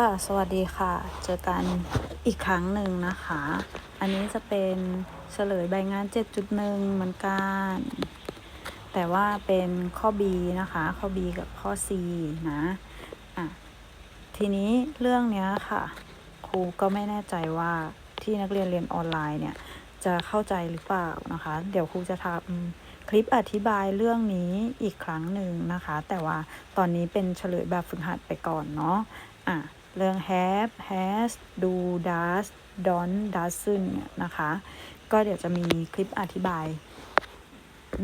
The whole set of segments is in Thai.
ค่ะ สวัสดีค่ะ เจอกันอีกครั้งหนึ่งนะคะ อันนี้จะเป็นเฉลยใบงาน 7.1 เหมือนกัน แต่ว่าเป็นข้อ B นะคะ ข้อ B กับข้อ C นะ อะ ทีนี้เรื่องเนี้ยค่ะ ครูก็ไม่แน่ใจว่าที่นักเรียนเรียนออนไลน์เนี่ย จะเข้าใจหรือเปล่านะคะ เดี๋ยวครูจะทำคลิปอธิบายเรื่องนี้อีกครั้งหนึ่งนะคะ แต่ว่าตอนนี้เป็นเฉลยแบบฝึกหัดไปก่อนเนาะอะ เรื่อง have has do does don't doesn't เนี่ยนะคะ ก็เดี๋ยวจะมีคลิปอธิบาย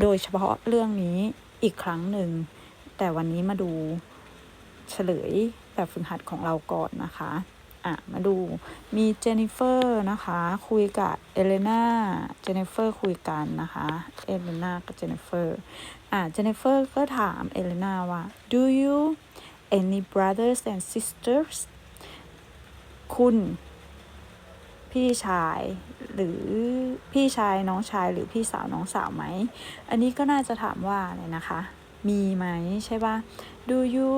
โดยเฉพาะเรื่องนี้อีกครั้งหนึ่ง แต่วันนี้มาดูเฉลยแบบฝึกหัดของเราก่อนนะคะ อะ มาดู มีเจนนิเฟอร์นะคะ คุยกับเอเลนาเจนนิเฟอร์คุยกันนะคะ เอเลนากับเจนนิเฟอร์ อะ เจนนิเฟอร์ก็ถามเอเลนาว่า do you any brothers and sisters คุณ พี่ชายหรือพี่ชายน้องชายหรือพี่สาวน้องสาวไหม อันนี้ก็น่าจะถามว่าอะไรนะคะ มีไหมใช่ปะ do you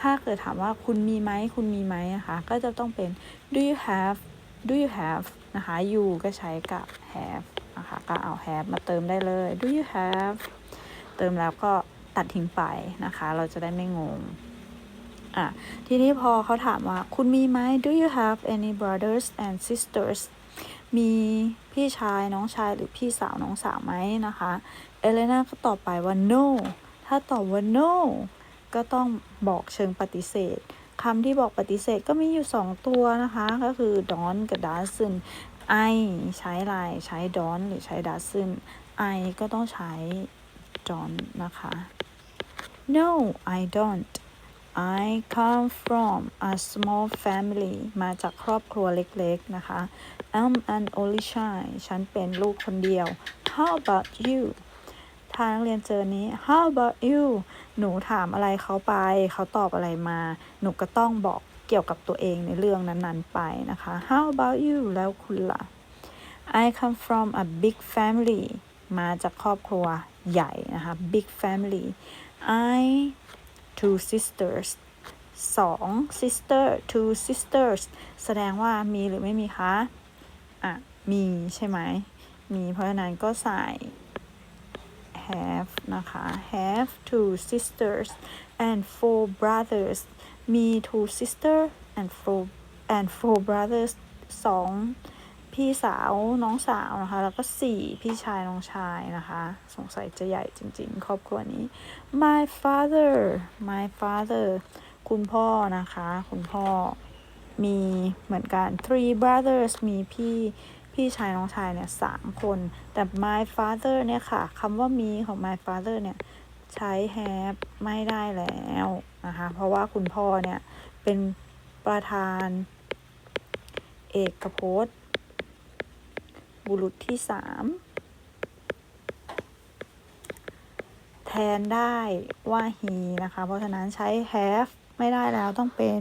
ถ้าเกิดถามว่าคุณมีไหมคุณมีไหมนะคะ ก็จะต้องเป็น do you have do you have นะคะ you ก็ใช้กับ have นะคะก็เอา have มาเติมได้เลย do you have เติมแล้วก็ตัดทิ้งไปนะคะ เราจะได้ไม่งง อะทีนี้พอเขาถามว่า คุณมีไหม do you have any brothers and sisters มีพี่ชายน้องชายหรือพี่สาวน้องสาวไหมนะคะ เอเลนาก็ตอบไปว่า no ถ้าตอบว่า no ก็ต้องบอกเชิงปฏิเสธคำที่บอกปฏิเสธก็มีอยู่สองตัวนะคะ ก็คือ don กับ doesn't I ใช้อะไรใช้ don หรือใช้ doesn't I ก็ต้องใช้ don นะคะ no I don't I come from a small family มาจากครอบครัวเล็กๆ นะคะ I'm an only child ฉันเป็นลูกคนเดียว How about you ถ้านักเรียนเจอนี้ How about you หนูถามอะไรเขาไป เขาตอบอะไรมา หนูก็ต้องบอกเกี่ยวกับตัวเองในเรื่องนั้นๆไปนะคะ How about you แล้วคุณล่ะ I come from a big family มาจากครอบครัวใหญ่นะคะ big family I two sisters สอง sister two sisters แสดงว่ามีหรือไม่มีคะ อะ มีใช่ไหม มีเพราะฉะนั้นก็ใส่ have นะคะ have two sisters and four brothers มี two sister and four and four brothers สอง พี่สาวน้องสาวนะคะ แล้วก็สี่พี่ชายน้องชายนะคะ สงสัยจะใหญ่จริง ๆ ครอบครัวนี้ my father my father คุณพ่อนะคะ คุณพ่อมีเหมือนกัน three brothers มีพี่พี่ชายน้องชายเนี่ยสามคน แต่ my father เนี่ยค่ะคำว่ามีของ my father เนี่ยใช้ have ไม่ได้แล้วนะคะ เพราะว่าคุณพ่อเนี่ยเป็นประธานเอกพจน์ บุรุษที่สามแทนได้ว่า he นะคะ เพราะฉะนั้นใช้ have ไม่ได้แล้วต้องเป็น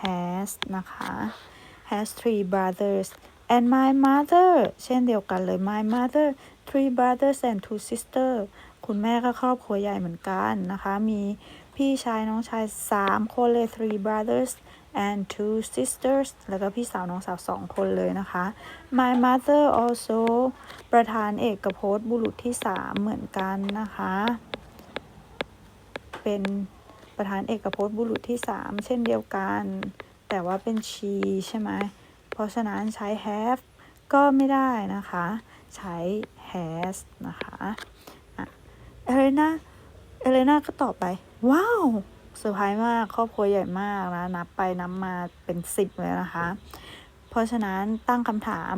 has นะคะ has three brothers and my mother เช่นเดียวกันเลย my mother three brothers and two sisters คุณแม่ก็ครอบครัวใหญ่เหมือนกันนะคะ มีพี่ชายน้องชายสามคนเลย three brothers and two sisters แล้วก็พี่สาวน้องสาวสองคนเลยนะคะ my mother also ประธานเอกพจน์บุรุษที่สามเหมือนกันนะคะ เป็นประธานเอกพจน์บุรุษที่สามเช่นเดียวกัน แต่ว่าเป็น she ใช่ไหม เพราะฉะนั้นใช้ have ก็ไม่ได้นะคะ ใช้ has นะคะเอเลนาเอเลนาก็ตอบไป ว้าว เซอร์ไพรส์มากครอบครัวใหญ่มากนะ นับไปนับมาเป็นสิบเลยนะคะ เพราะฉะนั้นตั้งคำถาม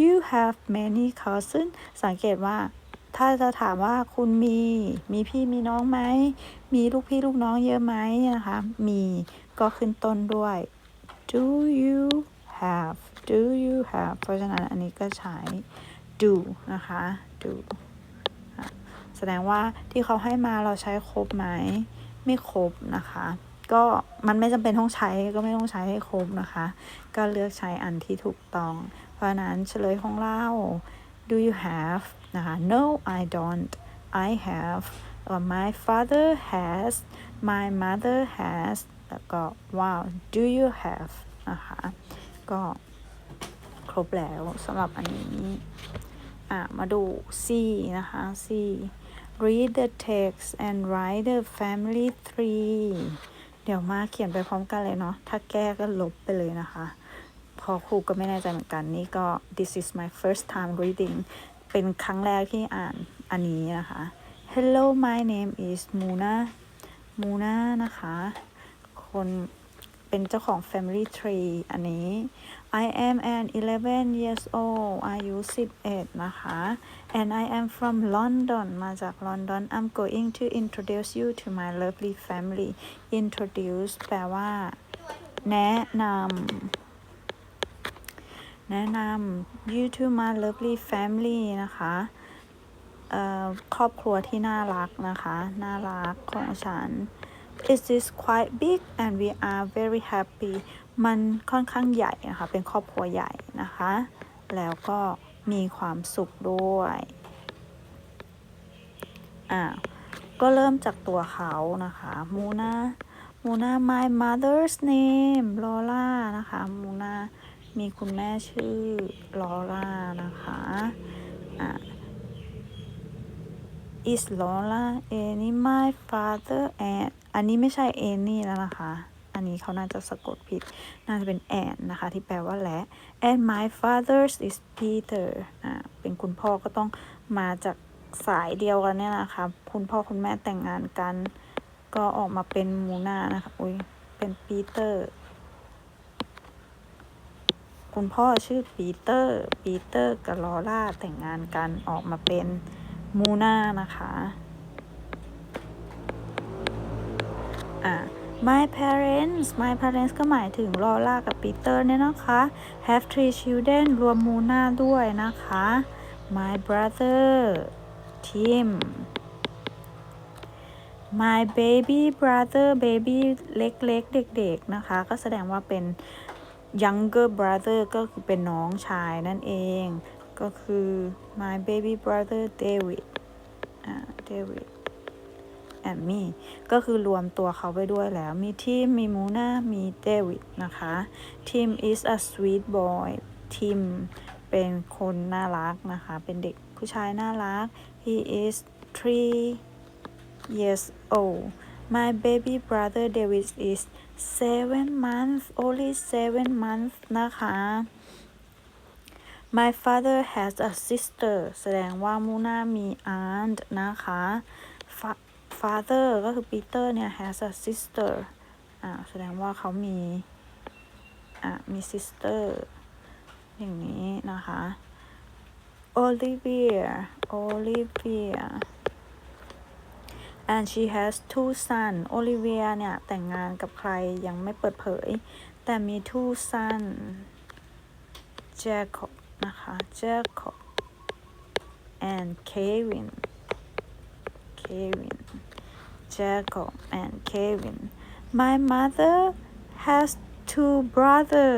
you have many cousins สังเกตว่า ถ้าจะถามว่าคุณมี มีพี่มีน้องไหม มีลูกพี่ลูกน้องเยอะไหมนะคะ มีก็ขึ้นต้นด้วย do you have do you have เพราะฉะนั้นอันนี้ก็ใช้ do นะคะ do แสดงว่าที่เขาให้มาเราใช้ครบไหม ไม่ครบนะคะ ก็มันไม่จำเป็นต้องใช้ก็ไม่ต้องใช้ให้ครบนะคะ ก็เลือกใช้อันที่ถูกต้อง เพราะนั้นเฉลยของเรา do you have นะคะ no I don't I have แล้วก็ my father has my mother has แล้วก็ wow do you have นะคะ ก็ครบแล้วสำหรับอันนี้ อะ มาดู C นะคะ C read the text and write the family tree เดี๋ยวมาเขียนไปพร้อมกันเลยเนาะ ถ้าแก้ก็ลบไปเลยนะคะ พอครูก็ไม่แน่ใจเหมือนกัน นี่ก็ this is my first time reading เป็นครั้งแรกที่อ่านอันนี้นะคะ Hello my name is Muna Muna นะคะ คน เป็นเจ้าของ Family Tree อันนี้ I am an 11 years old อายุ 11 นะคะ and I am from London มาจาก London I'm going to introduce you to my lovely family introduce แปลว่า แนะนำ แนะนำ you to my lovely family นะคะครอบครัวที่น่ารักนะคะ น่ารักของฉัน It is quite big and we are very happy มันค่อนข้างใหญ่นะคะ เป็นครอบครัวใหญ่นะคะ แล้วก็มีความสุขด้วยอ่าก็เริ่มจากตัวเขานะคะมูนามูนา my mother's name ลอล่านะคะมูนามีคุณแม่ชื่อลอล่านะคะอ่า is Lola any my father and อันนี้ไม่ใช่ any แล้วนะคะ อันนี้เขาน่าจะสะกดผิด น่าจะเป็น and นะคะ ที่แปลว่าและ and my father's is Peter อ่าเป็นคุณพ่อก็ต้องมาจากสายเดียวกันเนี่ยนะคะ คุณพ่อคุณแม่แต่งงานกัน ก็ออกมาเป็นมูนานะคะ อุ้ย เป็นปีเตอร์ คุณพ่อชื่อปีเตอร์ ปีเตอร์กับลอร่าแต่งงานกันออกมาเป็น มูนานะคะ อะ my parents my parents ก็หมายถึงลอร่ากับปีเตอร์เนี่ยนะคะ have three children รวมมูนาด้วยนะคะ my brother Tim my baby brother baby เล็กๆ เด็กๆ นะคะ ก็แสดงว่าเป็น younger brother ก็คือเป็นน้องชายนั่นเอง ก็คือ my baby brother David อ่า David and me ก็คือรวมตัวเขาไปด้วยแล้ว มีทีม มีมูนามีเดวิดนะคะทีม is a sweet boy ทีมเป็นคนน่ารักนะคะ เป็นเด็กผู้ชายน่ารัก he is three years old my baby brother David is seven months only seven months นะคะ My father has a sister แสดงว่ามูนามี aunt นะคะ Fa- father ก็คือปีเตอร์เนี่ย has a sister อ่าแสดงว่าเขามี อ่ามี sister อย่างนี้นะคะ Olivia Olivia and she has two son Olivia เนี่ย แต่งงานกับใครยังไม่เปิดเผย แต่มี two son Jacob นะคะ Jacob and Kevin Kevin Jacob and Kevin my mother has two brother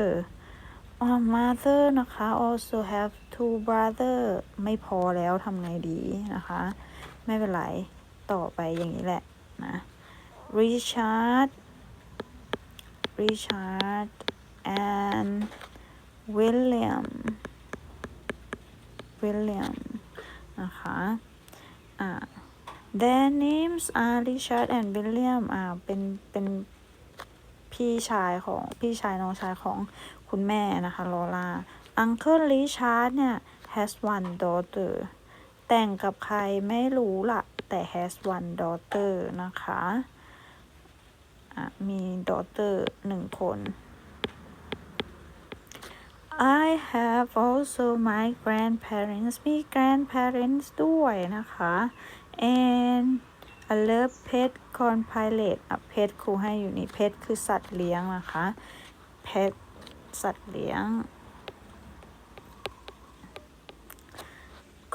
our mother นะคะ also have two brother ไม่พอแล้วทำไงดีนะคะ ไม่เป็นไร ต่อไปอย่างนี้แหละนะ Richard Richard and William William นะคะ อ่า their names are Richard and William อ่า เป็น เป็นพี่ชายของพี่ชายน้องชายของคุณแม่นะคะโลลา Uncle Richard เนี่ย has one daughter แต่งกับใครไม่รู้ละแต่ has one daughter นะคะะมี daughter หนึ่งคน I have also my grandparents มี grandparents ด้วยนะคะ and I love pet corn pilot อะ pet ครูให้อยู่นี่ pet คือสัตว์เลี้ยงนะคะ pet สัตว์เลี้ยง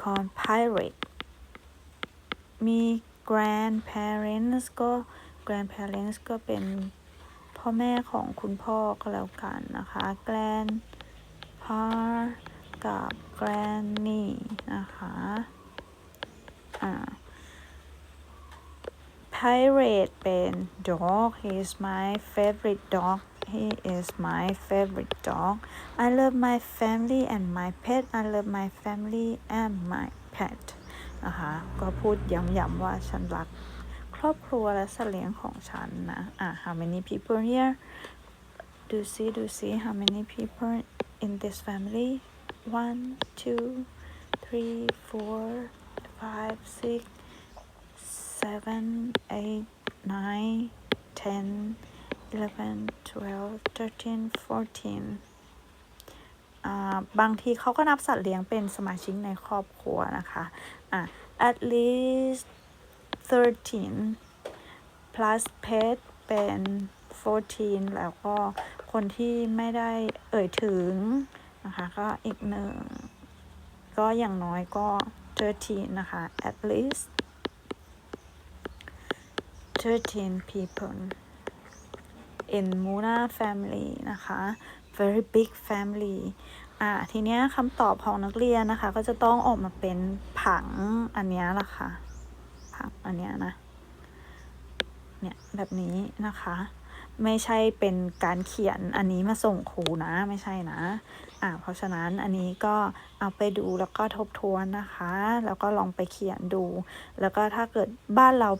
corn pirate มี grandparents ก็ grandparents ก็เป็นพ่อแม่ของคุณพ่อก็แล้วกันนะคะ grand grandpa กับ granny นะคะ อ่า pirate เป็น dog he is my favorite dog he is my favorite dog I love my family and my pet I love my family and my pet นะคะก็พูดย้ำๆว่าฉันรักครอบครัวและสัตว์เลี้ยงของฉันนะ อะ how many people here do you see do you see how many people in this family one two three four five six seven eight nine ten eleven twelve thirteen fourteen อ่าบางทีเขาก็นับสัตว์เลี้ยงเป็นสมาชิกในครอบครัวนะคะอะ at least 13 plus pet เป็น 14 แล้วก็ คนที่ไม่ได้เอ่ยถึงนะคะก็อีกหนึ่ง ก็อย่างน้อยก็ 13 นะคะ at least 13 people in Muna family นะคะ very big family อ่าทีเนี้ยคำตอบของนักเรียนนะคะ ก็จะต้องออกมาเป็นผังอันเนี้ยละค่ะ ผังอันเนี้ยนะ เนี่ย แบบนี้นะคะ ไม่ใช่เป็นการเขียนอันนี้มาส่งครูนะไม่ใช่นะอ่าเพราะฉะนั้นอันนี้ก็เอาไปดูแล้วก็ทบทวนนะคะ แล้วก็ลองไปเขียนดู แล้วก็ถ้าเกิดบ้านเรา